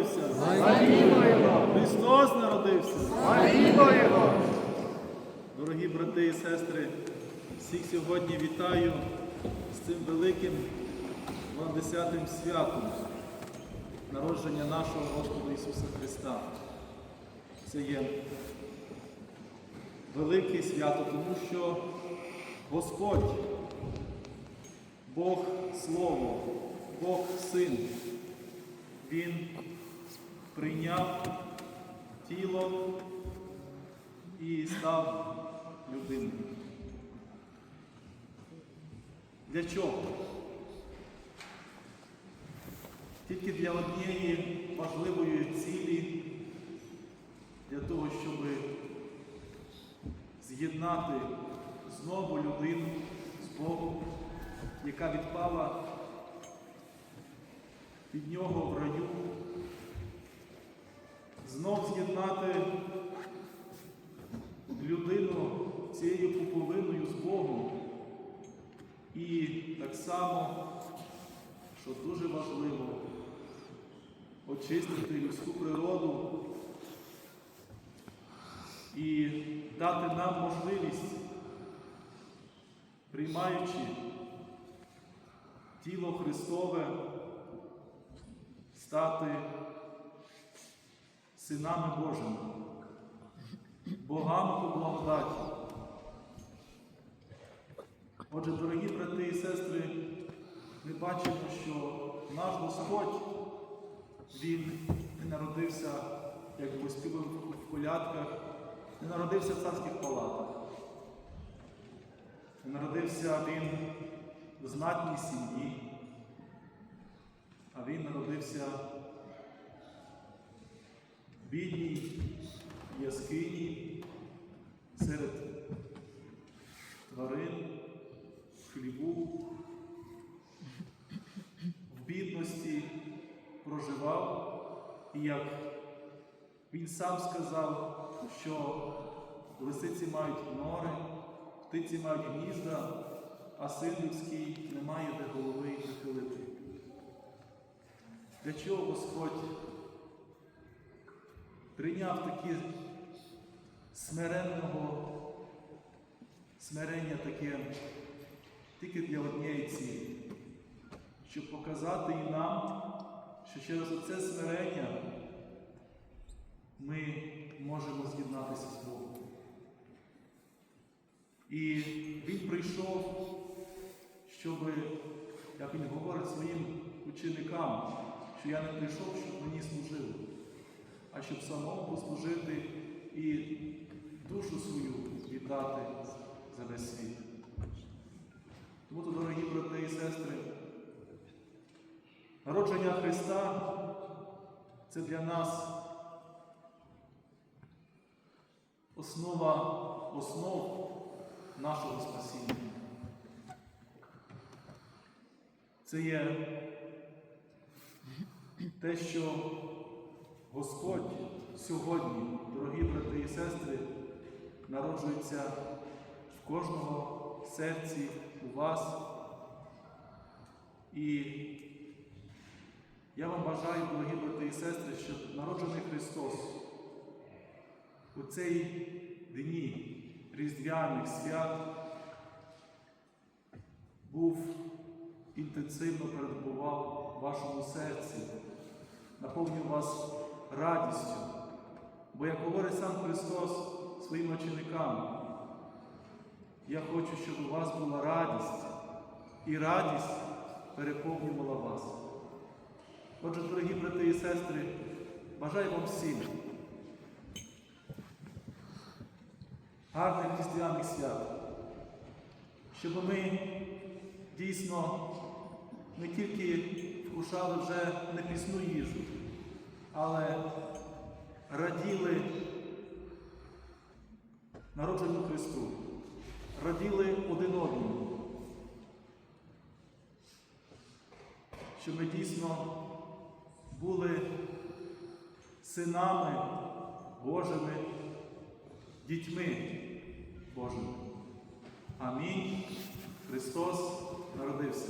народився! Христос народився! Дорогі брати і сестри, всіх сьогодні вітаю з цим великим 20-тим святом народження нашого Господа Ісуса Христа. Це є велике свято, тому що Господь, Бог Слово, Бог Син, Він прийняв тіло і став людиною. Для чого? Тільки для однієї важливої цілі, для того, щоб з'єднати знову людину з Богом, яка відпала від нього в раю, знов з'єднати людину цією пуповиною з Богом. І так само, що дуже важливо, очистити людську природу і дати нам можливість, приймаючи тіло Христове, стати синами Божими, богами по благодаті. Отже, дорогі брати і сестри, ми бачимо, що наш Господь, Він не народився, як ми співаємо в колядках, не народився в царських палатах. Не народився він в знатній сім'ї, а він народився бідній яскині серед тварин, хлібу, в бідності проживав, і як він сам сказав, що лисиці мають нори, птиці мають гнізда, а син людський не має де голови прихилити. Для чого Господь прийняв такі смиренного смирення таке тільки для однієї цілі, щоб показати і нам, що через це смирення ми можемо з'єднатися з Богом. І Він прийшов, щоб, як він говорить своїм ученикам, що я не прийшов, щоб мені служили, а щоб самому послужити і душу свою віддати за весь світ. Тому, то, дорогі брати і сестри, народження Христа це для нас основа основ нашого спасіння. Це є те, що Господь сьогодні, дорогі брати і сестри, народжується в кожного серці у вас. І я вам бажаю, дорогі брати і сестри, щоб народжений Христос у цей дні Різдвяних свят був інтенсивно перебував в вашому серці, наповнив вас радістю. Бо, як говорить сам Христос своїм ученикам, я хочу, щоб у вас була радість, і радість переповнювала вас. Отже, дорогі брати і сестри, бажаю вам всім гарних різдвяних свят, щоб ми дійсно не тільки вкушали вже непісну їжу, але раділи народженню Христу, раділи один одному, щоб ми дійсно були синами Божими, дітьми Божими. Амінь. Христос народився.